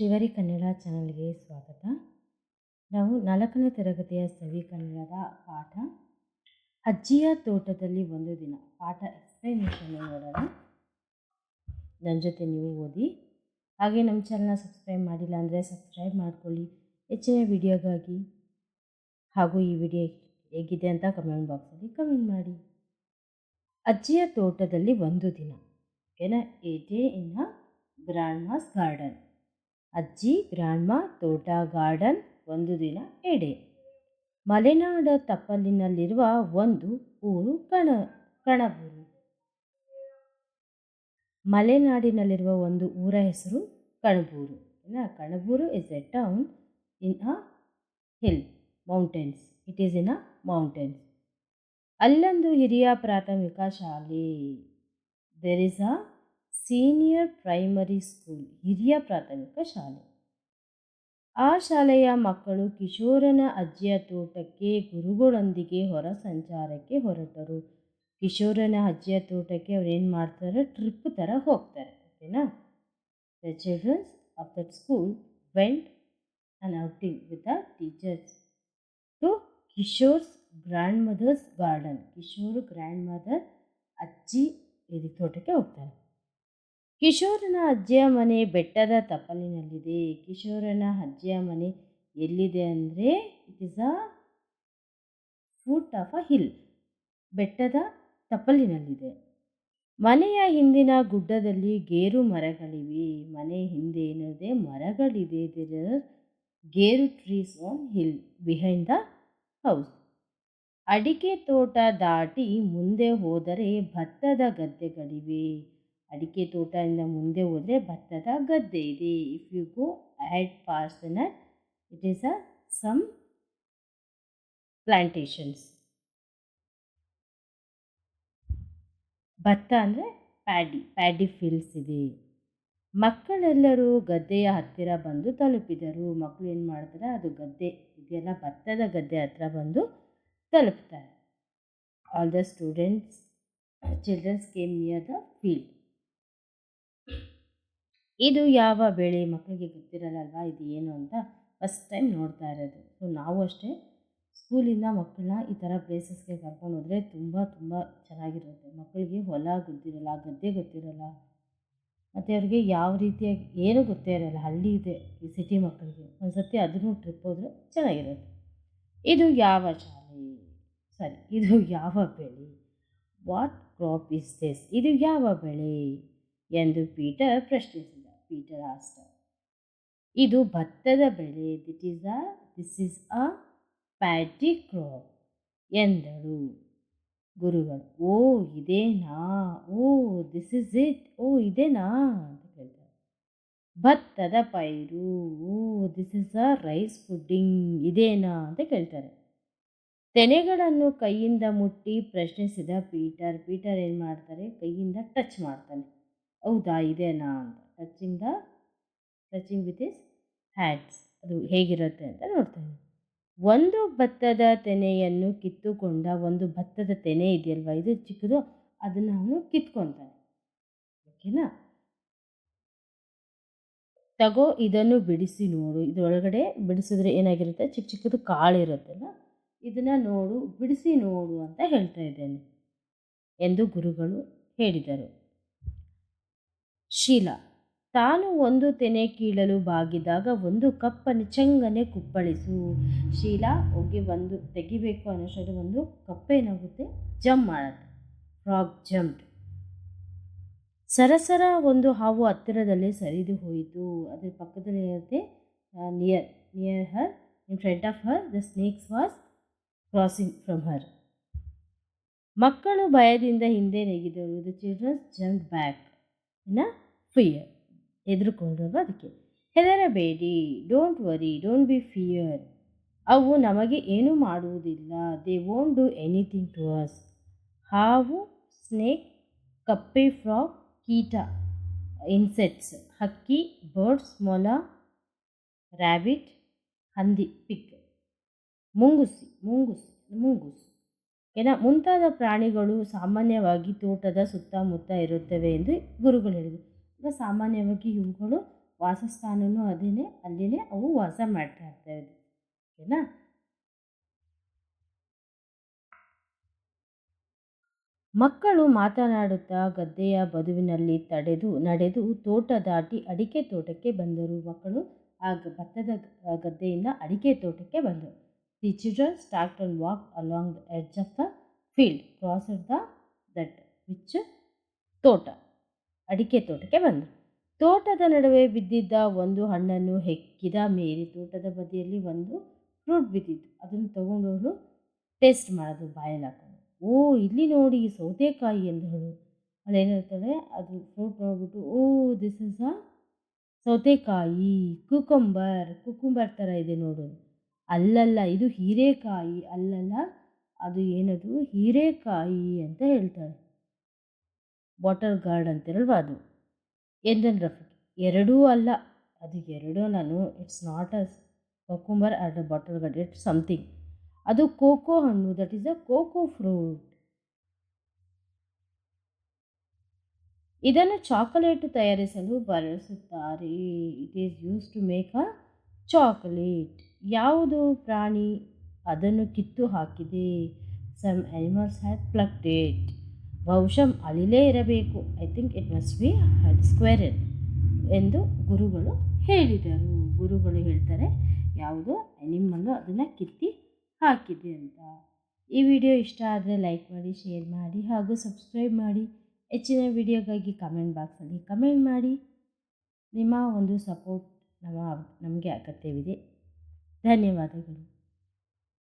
ಶ್ರೀವಾರಿ ಕನ್ನಡ ಚಾನಲ್ಗೆ ಸ್ವಾಗತ. ನಾವು ನಾಲ್ಕನೇ ತರಗತಿಯ ಸವಿ ಕನ್ನಡದ ಪಾಠ, ಅಜ್ಜಿಯ ತೋಟದಲ್ಲಿ ಒಂದು ದಿನ. ಪಾಠ ಎಕ್ಸ್ಪ್ಲನೇಷನ್ ನೋಡೋಣ. ನನ್ನ ಜೊತೆ ನೀವು ಓದಿ. ಹಾಗೆ ನಮ್ಮ ಚಾನಲ್ನ ಸಬ್ಸ್ಕ್ರೈಬ್ ಮಾಡಿಲ್ಲ ಅಂದರೆ ಸಬ್ಸ್ಕ್ರೈಬ್ ಮಾಡ್ಕೊಳ್ಳಿ. ಹೆಚ್ಚಿನ ವಿಡಿಯೋಗಾಗಿ ಹಾಗೂ ಈ ವಿಡಿಯೋ ಹೇಗಿದೆ ಅಂತ ಕಮೆಂಟ್ ಬಾಕ್ಸಲ್ಲಿ ಕಮೆಂಟ್ ಮಾಡಿ. ಅಜ್ಜಿಯ ತೋಟದಲ್ಲಿ ಒಂದು ದಿನ. On a day in grandma's garden. ಅಜ್ಜಿ ಗ್ರಾಂಡ್ಮಾ ತೋಟ ಗಾರ್ಡನ್ ಒಂದು ದಿನ ಎಡೆ. ಮಲೆನಾಡ ತಪ್ಪಲಿನಲ್ಲಿರುವ ಒಂದು ಊರು ಕಣ, ಕಣಬೂರು. ಮಲೆನಾಡಿನಲ್ಲಿರುವ ಒಂದು ಊರ ಹೆಸರು Kanaburu. Kanaburu is a town in a hill mountains it is in a mountains ಅಲ್ಲೊಂದು ಹಿರಿಯ ಪ್ರಾಥಮಿಕ ಶಾಲೆ. There is a senior primary school, ಹಿರಿಯ ಪ್ರಾಥಮಿಕ ಶಾಲೆ. ಆ ಶಾಲೆಯ ಮಕ್ಕಳು ಕಿಶೋರನ ಅಜ್ಜಿಯ ತೋಟಕ್ಕೆ ಗುರುಗಳೊಂದಿಗೆ ಹೊರ ಸಂಚಾರಕ್ಕೆ ಹೊರಟರು. ಕಿಶೋರನ ಅಜ್ಜಿಯ ತೋಟಕ್ಕೆ ಅವ್ರು ಏನು ಮಾಡ್ತಾರೆ? ಟ್ರಿಪ್ ಥರ ಹೋಗ್ತಾರೆ, ಓಕೆನಾ? The childrens of that school went on outing with the teachers to Kishore's grandmother's garden Kishore grandmother ಅಜ್ಜಿ ಇದು ತೋಟಕ್ಕೆ ಹೋಗ್ತಾರೆ. ಕಿಶೋರನ ಅಜ್ಜಿಯ ಮನೆ ಬೆಟ್ಟದ ತಪ್ಪಲಿನಲ್ಲಿದೆ. ಕಿಶೋರನ ಅಜ್ಜಿಯ ಮನೆ ಎಲ್ಲಿದೆ ಅಂದರೆ it is a foot of a hill ಬೆಟ್ಟದ ತಪ್ಪಲಿನಲ್ಲಿದೆ. ಮನೆಯ ಹಿಂದಿನ ಗುಡ್ಡದಲ್ಲಿ ಗೇರು ಮರಗಳಿವೆ. ಮನೆ ಹಿಂದೆ ಏನಿದೆ? ಮರಗಳಿದೆ. ಗೇರು trees on hill behind the house ಅಡಿಕೆ ತೋಟ ದಾಟಿ ಮುಂದೆ ಹೋದರೆ ಭತ್ತದ ಗದ್ದೆಗಳಿವೆ. ಅಡಿಕೆ ತೋಟದಿಂದ ಮುಂದೆ ಹೋದರೆ ಭತ್ತದ ಗದ್ದೆ ಇದೆ. If you go ahead farther it is a some plantations ಭತ್ತ ಅಂದರೆ ಪ್ಯಾಡಿ ಪ್ಯಾಡಿ ಫೀಲ್ಡ್ಸ್ ಇದೆ. ಮಕ್ಕಳೆಲ್ಲರೂ ಗದ್ದೆಯ ಹತ್ತಿರ ಬಂದು ತಲುಪಿದರು. ಮಕ್ಕಳು ಏನು ಮಾಡ್ತಾರೆ? ಅದು ಗದ್ದೆ, ಇದೆಲ್ಲ ಭತ್ತದ ಗದ್ದೆ ಹತ್ರ ಬಂದು ತಲುಪ್ತಾರೆ. All the students childrens came near the field ಇದು ಯಾವ ಬೆಳೆ ಮಕ್ಕಳಿಗೆ ಗೊತ್ತಿರಲ್ಲಲ್ವಾ? ಇದು ಏನು ಅಂತ ಫಸ್ಟ್ ಟೈಮ್ ನೋಡ್ತಾ ಇರೋದು. ಸೊ ನಾವು ಅಷ್ಟೇ ಸ್ಕೂಲಿಂದ ಮಕ್ಕಳನ್ನ ಈ ಥರ ಪ್ಲೇಸಸ್ಗೆ ಕರ್ಕೊಂಡು ಹೋದರೆ ತುಂಬ ತುಂಬ ಚೆನ್ನಾಗಿರುತ್ತೆ. ಮಕ್ಕಳಿಗೆ ಹೊಲ ಗೊತ್ತಿರಲ್ಲ, ಗದ್ದೆ ಗೊತ್ತಿರಲ್ಲ, ಮತ್ತು ಅವ್ರಿಗೆ ಯಾವ ರೀತಿಯಾಗಿ ಏನೂ ಗೊತ್ತೇ ಇರಲ್ಲ. ಹಳ್ಳಿ ಇದೆ, ಈ ಸಿಟಿ ಮಕ್ಕಳಿಗೆ. ಒಂದು ಸರ್ತಿ ಅದನ್ನು ಟ್ರಿಪ್ ಹೋದರೆ ಚೆನ್ನಾಗಿರುತ್ತೆ. ಇದು ಯಾವ ಶಾಲೆ? ಸಾರಿ ಇದು ಯಾವ ಬೆಳೆ? ವಾಟ್ ಕ್ರಾಪ್ ಇಸ್ ದಿಸ್ ಇದು ಯಾವ ಬೆಳೆ? ಎಂದು ಪೀಟರ್ ಪೀಟರ್ ಆಸ್ಟರ್. ಇದು ಭತ್ತದ ಬೆಳೆ. This is a this is a paddy crop ಎಂದಳು. ಗುರುಗಳು, ಓ, ಇದೇನಾ? ಓ ದಿಸ್ ಇಸ್ ಇಟ್ ಓ, ಇದೇನಾ? ಅಂತ ಕೇಳ್ತಾರೆ. ಭತ್ತದ ಪೈರು. ಓ this is a rice pudding ಇದೇನಾ? ಅಂತ ಕೇಳ್ತಾರೆ. ತೆನೆಗಳನ್ನು ಕೈಯಿಂದ ಮುಟ್ಟಿ ಪ್ರಶ್ನಿಸಿದ ಪೀಟರ್ ಪೀಟರ್ ಏನು ಮಾಡ್ತಾರೆ? ಕೈಯಿಂದ ಟಚ್ ಮಾಡ್ತಾನೆ. ಹೌದಾ, ಇದೇನಾ? ಅಂತ. Touching the touching with his hands ಅದು ಹೇಗಿರುತ್ತೆ ಅಂತ ನೋಡ್ತಾನೆ ಒಂದು ಭತ್ತದ ತೆನೆಯನ್ನು ಕಿತ್ತುಕೊಂಡ ಒಂದು ಭತ್ತದ ತೆನೆ ಇದೆಯಲ್ವ? ಇದು ಚಿಕ್ಕದು, ಅದನ್ನು ಅವನು ಕಿತ್ಕೊತಾನೆ. ಓಕೆನಾ? ತಗೋ, ಇದನ್ನು ಬಿಡಿಸಿ ನೋಡು. ಇದರೊಳಗಡೆ ಬಿಡಿಸಿದ್ರೆ ಏನಾಗಿರುತ್ತೆ? ಚಿಕ್ಕ ಚಿಕ್ಕದು ಕಾಳಿರುತ್ತಲ್ಲ ಇದನ್ನು ನೋಡು, ಬಿಡಿಸಿ ನೋಡು ಅಂತ ಹೇಳ್ತಾ ಇದ್ದೇನೆ ಎಂದು ಗುರುಗಳು ಹೇಳಿದರು. ಶೀಲಾ. ತಾನು ಒಂದು ತೆನೆ ಕೀಳಲು ಬಾಗಿದಾಗ ಒಂದು ಕಪ್ಪನ್ನು ಚಂಗನೆ ಕುಪ್ಪಳಿಸು. ಶೀಲಾ, ಹೋಗಿ ಒಂದು ತೆಗಿಬೇಕು ಅನ್ನೋಷ್ಟು ಒಂದು ಕಪ್ಪೇನಾಗುತ್ತೆ ಜಂಪ್ ಮಾಡುತ್ತೆ. Frog jump. ಸರಸರ ಒಂದು ಹಾವು ಹತ್ತಿರದಲ್ಲೇ ಸರಿದು ಹೋಯಿತು. ಅದ್ರ ಪಕ್ಕದಲ್ಲಿ ಇರುತ್ತೆ near near her in front of her the snakes was crossing from her ಮಕ್ಕಳು ಭಯದಿಂದ ಹಿಂದೆ ನೆಗೆದರು the childrens jump back in fear ಹೆದರ್ಕೊಂಡ್ರು ಅದಕ್ಕೆ. ಹೆದರಬೇಡಿ don't worry don't be fear ಅವು ನಮಗೆ ಏನೂ ಮಾಡುವುದಿಲ್ಲ. They won't do anything to us ಹಾವು ಸ್ನೇಕ್ ಕಪ್ಪೆ ಫ್ರಾಗ್ ಕೀಟ ಇನ್ಸೆಕ್ಟ್ಸ್ ಹಕ್ಕಿ ಬರ್ಡ್ಸ್ ಮೊಲ ರ್ಯಾಬಿಟ್ ಹಂದಿ ಪಿಕ್ ಮುಂಗುಸಿ ಮುಂಗುಸಿ, ಮುಂಗುಸು. ಏನ, ಮುಂತಾದ ಪ್ರಾಣಿಗಳು ಸಾಮಾನ್ಯವಾಗಿ ತೋಟದ ಸುತ್ತಮುತ್ತ ಇರುತ್ತವೆ ಎಂದು ಗುರುಗಳು ಹೇಳಿದರು. ಈಗ ಸಾಮಾನ್ಯವಾಗಿ ಇವುಗಳು ವಾಸಸ್ಥಾನವೂ ಅದೇನೆ, ಅಲ್ಲಿನೇ ಅವು ವಾಸ ಮಾಡ್ತಾ ಇರ್ತವೆ ಓಕೆನಾ? ಮಕ್ಕಳು ಮಾತನಾಡುತ್ತಾ ಗದ್ದೆಯ ಬದುವಿನಲ್ಲಿ ತಡೆದು, ನಡೆದು ತೋಟ ದಾಟಿ ಅಡಿಕೆ ತೋಟಕ್ಕೆ ಬಂದರು. ಮಕ್ಕಳು ಆ ಭತ್ತದ ಗದ್ದೆಯಿಂದ ಅಡಿಕೆ ತೋಟಕ್ಕೆ ಬಂದರು. The children start and walk along the edge of the field cross the that which ತೋಟ. ಅಡಿಕೆ ತೋಟಕ್ಕೆ ಬಂದರು. ತೋಟದ ನಡುವೆ ಬಿದ್ದಿದ್ದ ಒಂದು ಹಣ್ಣನ್ನು ಹೆಕ್ಕಿದ ಮೇರಿ ತೋಟದ ಬದಿಯಲ್ಲಿ ಒಂದು ಫ್ರೂಟ್ ಬಿದ್ದಿತ್ತು. ಅದನ್ನು ತಗೊಂಡವಳು ಟೇಸ್ಟ್ ಮಾಡೋದು ಬಾಯಲ್ಲಿ ಹಾಕೊಂಡು ಓ, ಇಲ್ಲಿ ನೋಡಿ ಸೌತೆಕಾಯಿ ಎಂದು ಹೇಳು. ಏನು ಅದು ಫ್ರೂಟ್ ನೋಡ್ಬಿಟ್ಟು, ಓ ದಿಸ್ ಇಸ್ ಅ ಸೌತೆಕಾಯಿ ಕುಕುಂಬರ್ ಕುಕುಂಬರ್ ಥರ ಇದೆ ನೋಡು. ಅಲ್ಲಲ್ಲ, ಇದು ಹೀರೆಕಾಯಿ, ಅಲ್ಲಲ್ಲ, ಅದು ಏನದು? ಹೀರೆಕಾಯಿ ಅಂತ ಹೇಳ್ತಾಳೆ. ವಾಟರ್ ಗಾರ್ಡ್ ಅಂತಿರಲ್ವ ಅದು? ಎಂದನ್ ರಫಿಕ್. ಎರಡೂ ಅಲ್ಲ. ಅದು ಎರಡೂ ನಾನು it's not a cucumber or a bottle gourd it something ಅದು ಕೋಕೋ ಹಣ್ಣು that is a cocoa fruit ಇದನ್ನು ಚಾಕೊಲೇಟ್ ತಯಾರಿಸಲು ಬಳಸುತ್ತಾರೆ. It is use to make a chocolate ಯಾವುದು ಪ್ರಾಣಿ? ಅದನ್ನು ಕಿತ್ತು ಹಾಕಿದೆ. ಸಮ್ ಅನಿಮಲ್ಸ್ ಹ್ಯಾಡ್ ಪ್ಲಕ್ಟೇಟ್ ಬಹುಶಃ ಅಳಿಲೇ ಇರಬೇಕು. I think it must be squirrel ಎಂದು ಗುರುಗಳು ಹೇಳಿದರು. ಗುರುಗಳು ಹೇಳ್ತಾರೆ, ಯಾವುದೋ ನಿಮ್ಮನ್ನು ಅದನ್ನು ಕಿತ್ತಿ ಹಾಕಿದೆ ಅಂತ. ಈ ವಿಡಿಯೋ ಇಷ್ಟ ಆದರೆ ಲೈಕ್ ಮಾಡಿ ಶೇರ್ ಮಾಡಿ ಹಾಗೂ ಸಬ್ಸ್ಕ್ರೈಬ್ ಮಾಡಿ. ಹೆಚ್ಚಿನ ವಿಡಿಯೋಗಾಗಿ ಕಮೆಂಟ್ ಬಾಕ್ಸಲ್ಲಿ ಕಮೆಂಟ್ ಮಾಡಿ. ನಿಮ್ಮ ಒಂದು ಸಪೋರ್ಟ್ ನಮ್ಮ, ನಮಗೆ ಅಗತ್ಯವಿದೆ. ಧನ್ಯವಾದಗಳು.